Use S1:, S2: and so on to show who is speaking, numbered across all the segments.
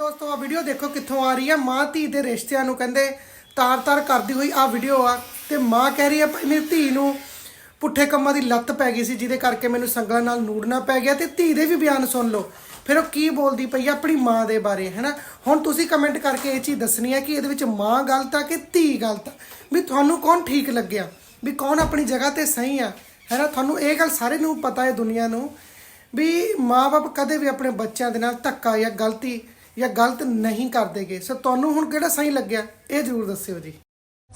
S1: ਦੋਸਤੋ ਆ ਵੀਡੀਓ ਦੇਖੋ ਕਿੱਥੋਂ ਆ ਰਹੀ ਹੈ। ਮਾਂ ਧੀ ਦੇ ਰਿਸ਼ਤਿਆਂ ਨੂੰ ਕਹਿੰਦੇ ਤਾਰ-ਤਾਰ ਕਰਦੀ ਹੋਈ ਆ ਵੀਡੀਓ ਆ। ਤੇ ਮਾਂ ਕਹਿ ਰਹੀ ਹੈ ਮੇਰੀ ਧੀ ਨੂੰ ਪੁੱਠੇ ਕੰਮਾਂ ਦੀ ਲੱਤ ਪੈ ਗਈ ਸੀ, ਜਿਹਦੇ ਕਰਕੇ ਮੈਨੂੰ ਸੰਗਲਾਂ ਨਾਲ ਨੂੜਨਾ ਪੈ ਗਿਆ ਤੇ ਧੀ ਦੇ ਵੀ ਬਿਆਨ ਸੁਣ ਲਓ। ਫਿਰ ਉਹ ਕੀ ਬੋਲਦੀ ਪਈ ਆ? ਆਪਣੀ ਮਾਂ ਦੇ ਬਾਰੇ, ਹੈਨਾ? ਹੁਣ ਤੁਸੀਂ ਕਮੈਂਟ ਕਰਕੇ ਇਹ ਚੀਜ਼ ਦੱਸਣੀ ਹੈ ਕਿ ਇਹਦੇ ਵਿੱਚ ਮਾਂ ਗਲਤ ਆ ਕਿ ਧੀ ਗਲਤ ਆ? ਵੀ ਤੁਹਾਨੂੰ ਕੌਣ ਠੀਕ ਲੱਗਿਆ? ਵੀ ਕੌਣ ਆਪਣੀ ਜਗ੍ਹਾ ਤੇ ਸਹੀ ਆ? ਹੈਨਾ? ਤੁਹਾਨੂੰ ਇਹ ਗੱਲ ਸਾਰੇ ਨੂੰ ਪਤਾ ਹੈ ਦੁਨੀਆ ਨੂੰ ਵੀ ਮਾਪੇ ਕਦੇ ਵੀ ਆਪਣੇ ਬੱਚਿਆਂ ਦੇ ਨਾਲ ਧੱਕਾ ਜਾਂ ਗਲਤੀ ਜਾਂ ਗਲਤ ਨਹੀਂ ਕਰਦੇਗੇ ਸੋ ਤੁਹਾਨੂੰ ਹੁਣ ਕਿਹੜਾ ਸਹੀ ਲੱਗਿਆ? ਇਹ ਜ਼ਰੂਰ ਦੱਸਿਓ ਜੀ।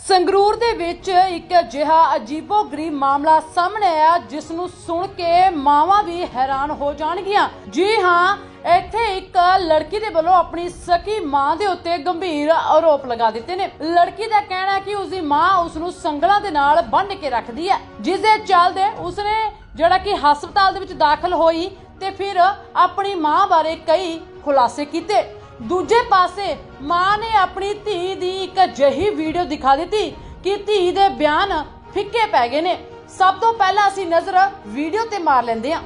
S2: ਸੰਗਰੂਰ ਦੇ ਵਿੱਚ ਇੱਕ ਅਜਿਹਾ ਅਜੀਬੋ-ਗਰੀਬ ਮਾਮਲਾ ਸਾਹਮਣੇ ਆਇਆ ਜਿਸ ਨੂੰ ਸੁਣ ਕੇ ਮਾਵਾਂ ਵੀ ਹੈਰਾਨ ਹੋ ਜਾਣਗੀਆਂ। ਜੀ ਹਾਂ, ਇੱਥੇ ਇੱਕ ਲੜਕੀ ਦੇ ਵੱਲੋਂ ਆਪਣੀ ਸਕੀ ਮਾਂ ਦੇ ਉੱਤੇ ਗੰਭੀਰ ਆਰੋਪ ਲਗਾ ਦਿੱਤੇ ਨੇ। ਲੜਕੀ ਦਾ ਕਹਿਣਾ ਹੈ ਕਿ ਉਸਦੀ ਮਾਂ ਉਸ ਨੂੰ ਸੰਗਲਾਂ ਦੇ ਨਾਲ ਬੰਨ੍ਹ ਕੇ ਰੱਖਦੀ ਹੈ ਜਿਸ ਦੇ ਚੱਲਦੇ ਉਸਨੇ ਜਿਹੜਾ ਕਿ ਹਸਪਤਾਲ ਦੇ ਵਿੱਚ ਦਾਖਲ ਹੋਈ ਤੇ ਫਿਰ ਆਪਣੀ ਮਾਂ ਬਾਰੇ ਕਈ ਖੁਲਾਸੇ ਕੀਤੇ। ਦੂਜੇ ਪਾਸੇ ਮਾਂ ਨੇ ਆਪਣੀ ਧੀ ਦੀ ਇੱਕ ਅਜਿਹੀ ਵੀਡੀਓ ਦਿਖਾ ਦਿੱਤੀ ਕਿ ਧੀ ਦੇ ਬਿਆਨ ਫਿੱਕੇ ਪੈ ਗਏ ਨੇ। ਸਭ ਤੋਂ ਪਹਿਲਾਂ ਅਸੀਂ ਨਜ਼ਰ ਵੀਡੀਓ ਤੇ ਮਾਰ ਲੈਂਦੇ ਹਾਂ।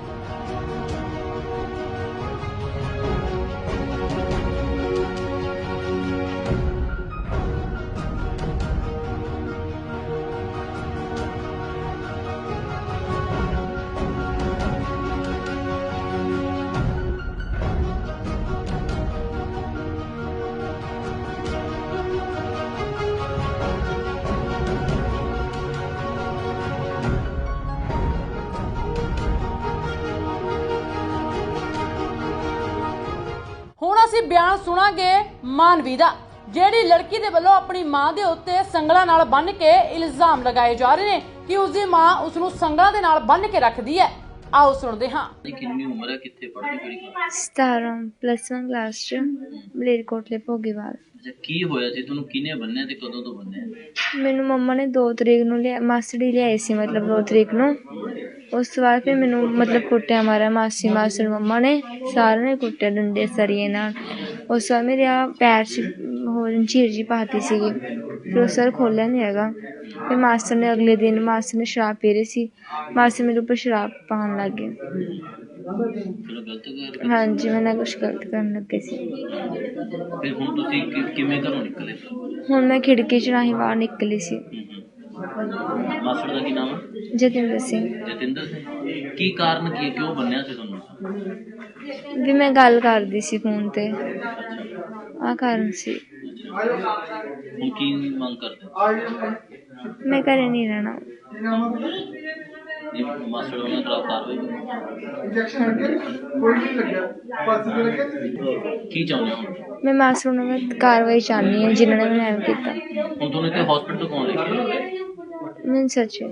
S2: ਅਸੀਂ ਬਿਆਨ ਸੁਣਾਂਗੇ ਮਾਨਵੀ ਦਾ ਜਿਹੜੀ ਲੜਕੀ ਦੇ ਵੱਲੋਂ ਆਪਣੀ ਮਾਂ ਦੇ ਉੱਤੇ ਸੰਗਲਾਂ ਨਾਲ ਬੰਨ੍ਹ ਕੇ ਇਲਜ਼ਾਮ ਲਗਾਏ ਜਾ ਰਹੇ ਨੇ ਕਿ ਉਸਦੀ ਮਾਂ ਉਸ ਨੂੰ ਸੰਗਲਾਂ ਦੇ ਨਾਲ ਬੰਨ੍ਹ ਕੇ ਰੱਖਦੀ ਹੈ। ਆਓ ਸੁਣਦੇ ਹਾਂ।
S3: ਦੀ ਕਿੰਨੀ ਉਮਰ ਹੈ? ਕਿੱਥੇ ਪੜ੍ਹਦੀ ਕਿਹੜੀ ਕਲਾਸ
S4: 17 ਪਲੱਸ 1 ਕਲਾਸ ਚ ਮਲੇਰਕੋਟਲੇ ਭੋਗੀਵਾਲ।
S3: ਅੱਛਾ ਕੀ ਹੋਇਆ ਸੀ ਤੁਹਾਨੂੰ ਕਿਹਨੇ ਬੰਨਿਆ ਤੇ ਕਦੋਂ ਤੋਂ ਬੰਨਿਆ?
S4: ਮੈਨੂੰ ਮੰਮਾ ਨੇ 2 ਤਰੀਕ ਨੂੰ ਲਿਆ ਮਾਸੜੀ ਲਿਆਈ ਸੀ ਮਤਲਬ 2 ਤਰੀਕ ਨੂੰ। ਉਸ ਤੋਂ ਬਾਅਦ ਫਿਰ ਮੈਨੂੰ ਮਤਲਬ ਕੁੱਟਿਆ ਮਾਰਿਆ ਮਾਸੀ ਮਾਸੜ ਮੰਮਾ ਨੇ ਸਾਰਿਆਂ ਨੇ ਕੁੱਟਿਆ ਡੰਡੇ ਸਰੀਏ ਨਾਲ। ਉਸ ਤੋਂ ਬਾਅਦ ਮੇਰੇ ਆ ਪੈਰ 'ਚ ਹੋਰ ਝੀਰ ਜੀ ਪਾਤੀ ਸੀਗੀ ਫਿਰ ਉਹ ਸਰ ਖੋਲਿਆ ਨਹੀਂ ਹੈਗਾ। ਫਿਰ ਮਾਸਟਰ ਨੇ ਅਗਲੇ ਦਿਨ ਮਾਸਟਰ ਨੇ ਸ਼ਰਾਬ ਪੀ ਰਹੀ ਸੀ ਮਾਸਟਰ ਮੇਰੇ ਉੱਪਰ ਸ਼ਰਾਬ ਪਾਉਣ ਲੱਗ ਗਏ। ਹਾਂਜੀ ਮੈਂ ਨਾ ਕੁਛ ਗਲਤ ਕਰਨ ਲੱਗੇ ਸੀ।
S3: ਫਿਰ ਹੁਣ ਤੁਸੀਂ ਕਿਵੇਂ ਘਰੋਂ ਨਿਕਲੇ?
S4: ਹੁਣ ਮੈਂ ਖਿੜਕੀ 'ਚ ਰਾਹੀਂ ਬਾਹਰ ਨਿਕਲੀ ਸੀ।
S3: ਮਾਸੜ ਦਾ ਕੀ ਨਾਮ ਹੈ?
S4: ਜਤਿੰਦਰ ਸਿੰਘ।
S3: ਜਤਿੰਦਰ ਸਿੰਘ। ਕੀ ਕਾਰਨ ਕੀ ਹੈ? ਕਿਉਂ ਬੰਨਿਆ ਸੀ ਤੁਹਾਨੂੰ?
S4: ਵੀ ਮੈਂ ਗੱਲ ਕਰਦੀ ਸੀ ਫੋਨ ਤੇ। ਆ ਕਾਰਨ ਸੀ।
S3: ਹੁਣ ਕੀ ਮੰਗ ਕਰਦੇ
S4: ਮੈਂ ਘਰੇ ਨਹੀਂ ਰਹਿਣਾ।
S3: ਜੀ ਮਾਸੜ ਉਹਨਾਂ ਖਿਲਾਫ ਕਾਰਵਾਈ ਕਰੋ। ਕੀ ਚਾਹੁੰਦੇ ਹੋ ਹੁਣ?
S4: ਮੈਂ ਮਾਸਟਰ ਨੂੰ ਮੈਂ ਕਾਰਵਾਈ ਚਾਹਨੀ ਹਾਂ ਜਿਨ੍ਹਾਂ ਨੇ ਮੈਨੂੰ ਐਵੇਂ ਕੀਤਾ।
S3: ਹੁਣ ਤੁਹਾਨੂੰ ਇੱਥੇ ਹਸਪੀਟਲ ਕੌਣ ਲੈ ਕੇ ਆਇਆ?
S4: ਮੈਨੂੰ ਸੱਚੇ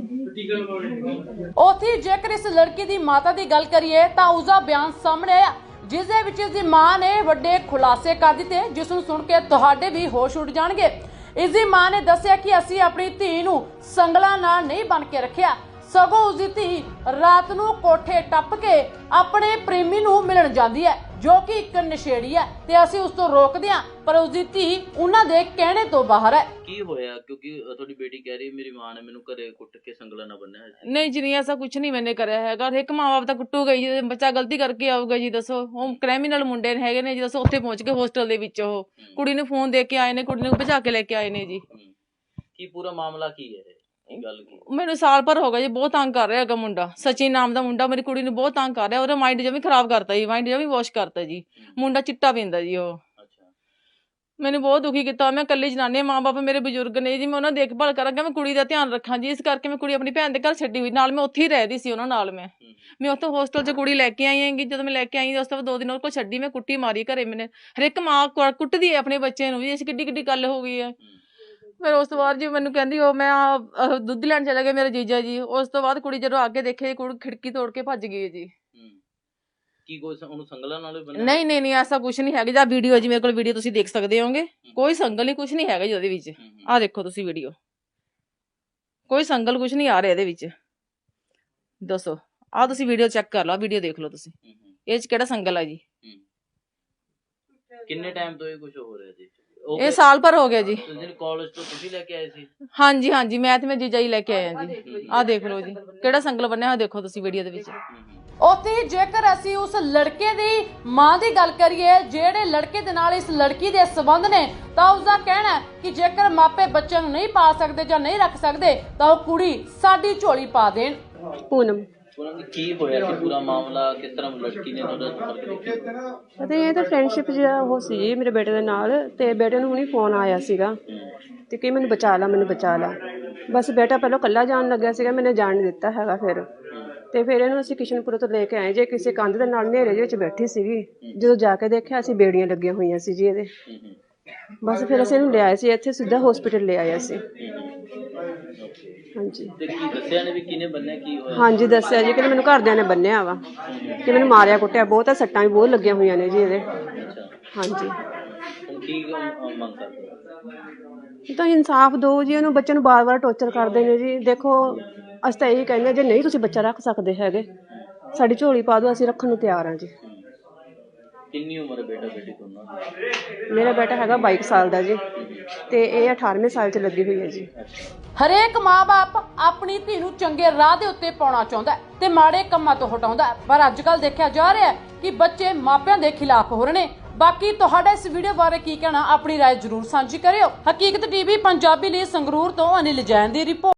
S2: ਉਥੇ ਜੇਕਰ ਇਸ ਲੜਕੀ ਦੀ ਮਾਤਾ ਦੀ ਗੱਲ ਕਰੀਏ, ਤਾਂ ਉਸਦਾ ਬਿਆਨ ਸਾਹਮਣੇ ਆਇਆ ਜਿਸ ਦੇ ਵਿੱਚ ਇਸ ਦੀ ਮਾਂ ਨੇ ਵੱਡੇ ਖੁਲਾਸੇ ਕਰ ਦਿੱਤੇ, ਜਿਸ ਨੂੰ ਸੁਣ ਕੇ ਤੁਹਾਡੇ ਵੀ ਹੋਸ਼ ਉੱਡ ਜਾਣਗੇ। ਇਸ ਦੀ ਮਾਂ ਨੇ ਦੱਸਿਆ ਕਿ ਅਸੀਂ ਆਪਣੀ ਧੀ ਨੂੰ ਸੰਗਲਾ ਨਾਲ ਨਹੀਂ ਬਣ ਕੇ ਰੱਖਿਆ। ਸਗੋਂ ਉਸ ਦੀ ਧੀ ਰਾਤ ਨੂੰ ਕੋਠੇ ਟੱਪ ਕੇ ਆਪਣੇ ਪ੍ਰੇਮੀ ਨੂੰ ਮਿਲਣ ਜਾਂਦੀ ਹੈ। ਜੋ ਕਿ ਇੱਕ ਨਸ਼ੇੜੀ ਹੈ ਤੇ ਅਸੀਂ ਉਸ ਤੋਂ ਰੋਕਦੇ ਹਾਂ ਪਰ ਉਸ ਦੀ ਧੀ ਉਹਨਾਂ ਦੇ ਕਹਿਣੇ ਤੋਂ ਬਾਹਰ ਹੈ।
S3: ਕੀ ਹੋਇਆ? ਕਿਉਂਕਿ ਅ, ਤੁਹਾਡੀ ਬੇਟੀ ਕਹਿ ਰਹੀ ਹੈ, ਮੇਰੀ ਮਾਂ ਨੇ ਮੈਨੂੰ ਘਰੇ ਕੁੱਟ ਕੇ ਸੰਗਲਾਂ ਨਾਲ ਬੰਨਿਆ
S5: ਨਹੀਂ ਜੀ ਨਹੀਂ ਐਸਾ ਕੁਝ ਨਹੀਂ ਮੈਨੇ ਕਰਿਆ ਹੈਗਾ। ਇੱਕ ਮਾਂ-ਬਾਪ ਤਾਂ ਕੁੱਟੂਗਾ ਹੀ ਜੇ ਬੱਚਾ ਗਲਤੀ ਕਰਕੇ ਆਊਗਾ ਜੀ ਦੱਸੋ। ਉਹ ਕ੍ਰਿਮੀਨਲ ਮੁੰਡੇ ਨੇ ਹੈਗੇ ਨੇ ਜੀ ਦੱਸੋ ਉੱਥੇ ਪਹੁੰਚ ਕੇ ਹੋਸਟਲ ਦੇ ਵਿੱਚ ਉਹ। ਕੁੜੀ ਨੂੰ ਫੋਨ ਦੇ ਕੇ ਆਏ ਨੇ ਕੁੜੀ ਨੂੰ ਭਜਾ ਕੇ ਲੈ ਕੇ ਆਏ ਨੇ ਜੀ।
S3: ਕੀ ਪੂਰਾ ਮਾਮਲਾ ਕੀ ਹੈ ਇਹ? ਗੱਲ ਕੀ
S5: ਮੈਨੂੰ ਸਾਲ ਭਰ ਹੋ ਗਿਆ ਜੀ ਬਹੁਤ ਤੰਗ ਕਰ ਰਿਹਾ ਹੈਗਾ ਮੁੰਡਾ। ਸਚਿਨ ਨਾਮ ਦਾ ਮੁੰਡਾ ਮੇਰੀ ਕੁੜੀ ਨੂੰ ਬਹੁਤ ਤੰਗ ਕਰ ਰਿਹਾ ਉਹਦਾ ਮਾਈਂਡ ਜਮੀ ਖਰਾਬ ਕਰਤਾ ਜੀ ਮਾਈਂਡ ਜਮੀ ਵਾਸ਼ ਕਰਤਾ ਜੀ। ਮੁੰਡਾ ਚਿੱਟਾ ਪੀਂਦਾ ਜੀ ਉਹ।
S3: ਅੱਛਾ।
S5: ਮੈਨੂੰ ਬਹੁਤ ਦੁਖੀ ਕੀਤਾ ਮੈਂ ਇਕੱਲੀ ਜਨਾਨੀ ਮਾਂ ਬਾਪ ਮੇਰੇ ਬਜ਼ੁਰਗ ਨੇ ਜੀ ਮੈਂ ਉਹਨਾਂ ਦੀ ਦੇਖਭਾਲ ਕਰਾਂਗਾ ਮੈਂ ਕੁੜੀ ਦਾ ਧਿਆਨ ਰੱਖਾਂ ਜੀ ਇਸ ਕਰਕੇ ਮੈਂ ਕੁੜੀ ਆਪਣੀ ਭੈਣ ਦੇ ਘਰ ਛੱਡੀ ਹੋਈ ਨਾਲ ਮੈਂ ਉੱਥੇ ਹੀ ਰਹਿਦੀ ਸੀ ਉਹਨਾਂ ਨਾਲ ਮੈਂ। ਮੈਂ ਉੱਥੋਂ ਹੋਸਟਲ 'ਚ ਕੁੜੀ ਲੈ ਕੇ ਆਈ ਹੈਗੀ ਜਦੋਂ ਮੈਂ ਲੈ ਕੇ ਆਈ ਉਸ ਤੋਂ ਬਾਅਦ ਦੋ ਦਿਨ ਉਹ ਕੋਲ ਛੱਡੀ ਮੈਂ ਕੁੱਟੀ ਮਾਰੀ ਘਰੇ ਮੈਨੇ। ਹਰ ਇੱਕ ਮਾਂ ਕੁੱਟਦੀ ਹੈ ਆਪਣੇ ਬੱਚੇ ਨੂੰ ਵੀ ਇਸ ਕਿੱਡੀ ਕਿੱਡੀ ਗੱਲ ਹੋ ਗਈ ਹੈ। ਫਿਰ ਉਸ ਤੋਂ ਬਾਅਦ ਜੀ ਮੈਨੂੰ ਕਹਿੰਦੀ ਉਹ ਮੈਂ ਆਹ, ਦੁੱਧ ਲੈਣ ਚਲਾ ਗਿਆ ਮੇਰੇ ਜੀਜਾ ਜੀ। ਉਸ ਤੋਂ ਬਾਅਦ ਕੁੜੀ ਜਦੋਂ ਅੱਗੇ ਦੇਖੇ ਕੁੜੀ ਖਿੜਕੀ ਤੋੜ ਕੇ ਭੱਜ ਗਈ ਹੈ ਜੀ।
S3: ਹੂੰ। ਕੀ ਕੋਈ ਸ- ਉਹਨੂੰ ਸੰਗਲਾਂ ਨਾਲ ਹੀ ਬੰਨਿਆ?
S5: ਨਹੀਂ ਨਹੀਂ ਨਹੀਂ ਐਸਾ ਕੁਝ ਨਹੀਂ ਹੈਗਾ। ਜਾਂ ਵੀਡੀਓ ਜੀ ਮੇਰੇ ਕੋਲ ਵੀਡੀਓ ਤੁਸੀਂ ਦੇਖ ਸਕਦੇ ਹੋਗੇ। ਕੋਈ ਸੰਗਲ ਨਹੀਂ ਕੁਝ ਨਹੀਂ ਹੈਗਾ ਜੀ ਉਹਦੇ ਵਿੱਚ।
S3: ਹੂੰ, ਹੂੰ।
S5: ਆਹ ਦੇਖੋ ਤੁਸੀਂ ਵੀਡੀਓ। ਕੋਈ ਸੰਗਲ ਕੁਝ ਨਹੀਂ ਆ ਰਿਹਾ ਇਹਦੇ ਵਿੱਚ। ਦੱਸੋ। ਆਹ ਤੁਸੀਂ ਵੀਡੀਓ ਚੈੱਕ ਕਰ ਲਓ ਵੀਡੀਓ ਦੇਖ ਲਓ ਤੁਸੀਂ।
S3: ਹੂੰ, ਹੂੰ,
S5: ਇਹ ਚ ਕਿਹੜਾ ਸੰਗਲ ਆ ਜੀ?
S3: ਹੂੰ। ਕਿੰਨੇ ਟਾਈਮ ਤੋਂ ਇਹ ਕੁਝ ਹੋ ਰਿਹਾ ਜੀ ਉਹ
S5: ਇਹ ਸਾਲ ਭਰ ਹੋ ਗਿਆ ਜੀ।
S3: ਤੁਸੀਂ ਕਾਲਜ ਤੋਂ ਤੁਸੀਂ ਲੈ ਕੇ ਆਏ ਸੀ?
S5: ਹਾਂਜੀ ਹਾਂਜੀ ਮੈਂ ਤੇ ਮੈਂ ਜੀਜਾ ਹੀ ਲੈ ਕੇ ਆਇਆ ਜੀ। ਆਹ ਦੇਖ ਲਓ ਜੀ ਕਿਹੜਾ ਸੰਗਲ ਬੰਨਿਆ ਹੋਇਆ ਦੇਖੋ ਤੁਸੀਂ ਵੀਡੀਓ ਦੇ ਵਿੱਚ।
S2: ਉੱਥੇ ਜੇਕਰ ਅਸੀਂ ਉਸ ਲੜਕੇ ਦੀ ਮਾਂ ਦੀ ਗੱਲ ਕਰੀਏ ਜਿਹੜੇ ਲੜਕੇ ਦੇ ਨਾਲ ਇਸ ਲੜਕੀ ਦੇ ਸਬੰਧ ਨੇ ਤਾਂ ਉਸ ਦਾ ਕਹਿਣਾ ਹੈ ਕਿ ਜੇਕਰ ਮਾਪੇ ਬੱਚਿਆਂ ਨੂੰ ਨਹੀਂ ਪਾ ਸਕਦੇ ਜਾਂ ਨਹੀਂ ਰੱਖ ਸਕਦੇ ਤਾਂ ਉਹ ਕੁੜੀ ਸਾਡੀ ਝੋਲੀ ਪਾ ਦੇਣ।
S6: ਪੂਨਮ
S3: ਉਹਨਾਂ ਦੀ ਕੀ ਹੋਇਆ ਸੀ ਪੂਰਾ ਮਾਮਲਾ ਕਿਸ ਤਰ੍ਹਾਂ ਲੜਕੀ ਨੇ ਸੰਪਰਕ
S6: ਅਤੇ ਇਹ ਤਾਂ ਫਰੈਂਡਸ਼ਿਪ ਜਿਹੜਾ ਉਹ ਸੀ ਜੀ ਮੇਰੇ ਬੇਟੇ ਦੇ ਨਾਲ ਤੇ ਬੇਟੇ ਨੂੰ ਹੁਣੀ ਫੋਨ ਆਇਆ ਸੀਗਾ। ਤੇ ਕਿ ਮੈਨੂੰ ਬਚਾ ਲਾ ਮੈਨੂੰ ਬਚਾ ਲਾ। ਬਸ ਬੇਟਾ ਪਹਿਲਾਂ ਕੱਲਾ ਜਾਣ ਲੱਗਿਆ ਸੀਗਾ ਮੈਨੇ ਜਾਣ ਨਹੀਂ ਦਿੱਤਾ ਹੈਗਾ ਫਿਰ। ਤੇ ਫਿਰ ਇਹਨੂੰ ਅਸੀਂ ਕਿਸ਼ਨਪੁਰ ਤੋਂ ਲੈ ਕੇ ਆਏ ਜੇ ਕਿਸੇ ਕੰਧ ਦੇ ਨਾਲ ਹਨੇਰੇ ਦੇ ਵਿੱਚ ਬੈਠੀ ਸੀਗੀ ਜਦੋਂ ਜਾ ਕੇ ਦੇਖਿਆ ਅਸੀਂ ਬੇੜੀਆਂ ਲੱਗੀਆਂ ਹੋਈਆਂ ਸੀ ਜੀ ਇਹਦੇ। ਬਸ ਫਿਰ ਅਸੀਂ ਇਹਨੂੰ ਲਿਆਏ ਸੀ ਇੱਥੇ ਸਿੱਧਾ ਹਸਪੀਟਲ ਲੈ ਆਏ ਅਸੀਂ। ਹਾਂਜੀ।
S3: ਤੇ ਕੀ ਦੱਸਿਆ ਨੇ ਵੀ ਕਿਹਨੇ ਬੰਨਿਆ ਕੀ ਹੋਇਆ?
S6: ਹਾਂਜੀ ਦੱਸਿਆ ਜੀ ਕਿ ਮੈਨੂੰ ਘਰਦਿਆਂ ਨੇ ਬੰਨਿਆ ਵਾ। ਕਿ ਮੈਨੂੰ ਮਾਰਿਆ ਕੁੱਟਿਆ ਬਹੁਤ ਆ ਸੱਟਾਂ ਵੀ ਬਹੁਤ ਲੱਗੀਆਂ ਹੋਈਆਂ ਨੇ ਜੀ ਇਹਦੇ। ਹਾਂਜੀ।
S3: ਹੁਣ ਕੀ ਅਮ, ਮੰਗ ਕਰਦੇ ਹੋ?
S6: ਤਾਂ ਇਨਸਾਫ ਦਿਓ ਜੀ ਉਹਨੂੰ ਬੱਚੇ ਨੂੰ ਬਾਰ-ਬਾਰ ਟੌਰਚਰ ਕਰਦੇ ਨੇ ਜੀ। ਦੇਖੋ ਅਸੀਂ ਤਾਂ ਇਹੀ ਕਹਿੰਦੇ ਹਾਂ, ਜੇ ਨਹੀਂ ਤੁਸੀਂ ਬੱਚਾ ਰੱਖ ਸਕਦੇ ਹੈਗੇ ਸਾਡੀ ਝੋਲੀ ਪਾ ਦਿਓ ਅਸੀਂ ਰੱਖਣ ਨੂੰ ਤਿਆਰ ਹਾਂ ਜੀ।
S3: ਕਿੰਨੀ ਉਮਰ ਹੈ ਬੇਟਾ ਬੇਟੀ ਦੋਨਾਂ ਦੀ
S6: ਮੇਰਾ ਬੇਟਾ ਹੈਗਾ 22 ਸਾਲ ਦਾ ਜੀ ਤੇ ਇਹ 18ਵੇਂ ਸਾਲ 'ਚ ਲੱਗੀ ਹੋਈ ਹੈ ਜੀ
S2: ਹਰੇਕ ਮਾਪੇ ਆਪਣੀ ਧੀ ਨੂੰ ਚੰਗੇ ਰਾਹ ਦੇ ਉੱਤੇ ਪਾਉਣਾ ਚਾਹੁੰਦਾ ਹੈ ਤੇ ਮਾੜੇ ਕੰਮਾਂ ਤੋਂ ਹਟਾਉਂਦਾ ਹੈ। ਪਰ ਅੱਜ ਕੱਲ ਦੇਖਿਆ ਜਾ ਰਿਹਾ ਹੈ ਕਿ ਬੱਚੇ ਮਾਪਿਆਂ ਦੇ ਖਿਲਾਫ ਹੋ ਰਹੇ ਨੇ ਬਾਕੀ ਤੁਹਾਡਾ ਇਸ ਵੀਡੀਓ ਬਾਰੇ ਕੀ ਕਹਿਣਾ ਆਪਣੀ رائے ਜ਼ਰੂਰ ਸਾਂਝੀ ਕਰਿਓ ਹਕੀਕਤ ਟੀਵੀ ਪੰਜਾਬੀ ਲਈ ਸੰਗਰੂਰ ਤੋਂ ਅਨਿਲ ਜੈਨ ਦੀ ਰਿਪੋਰਟ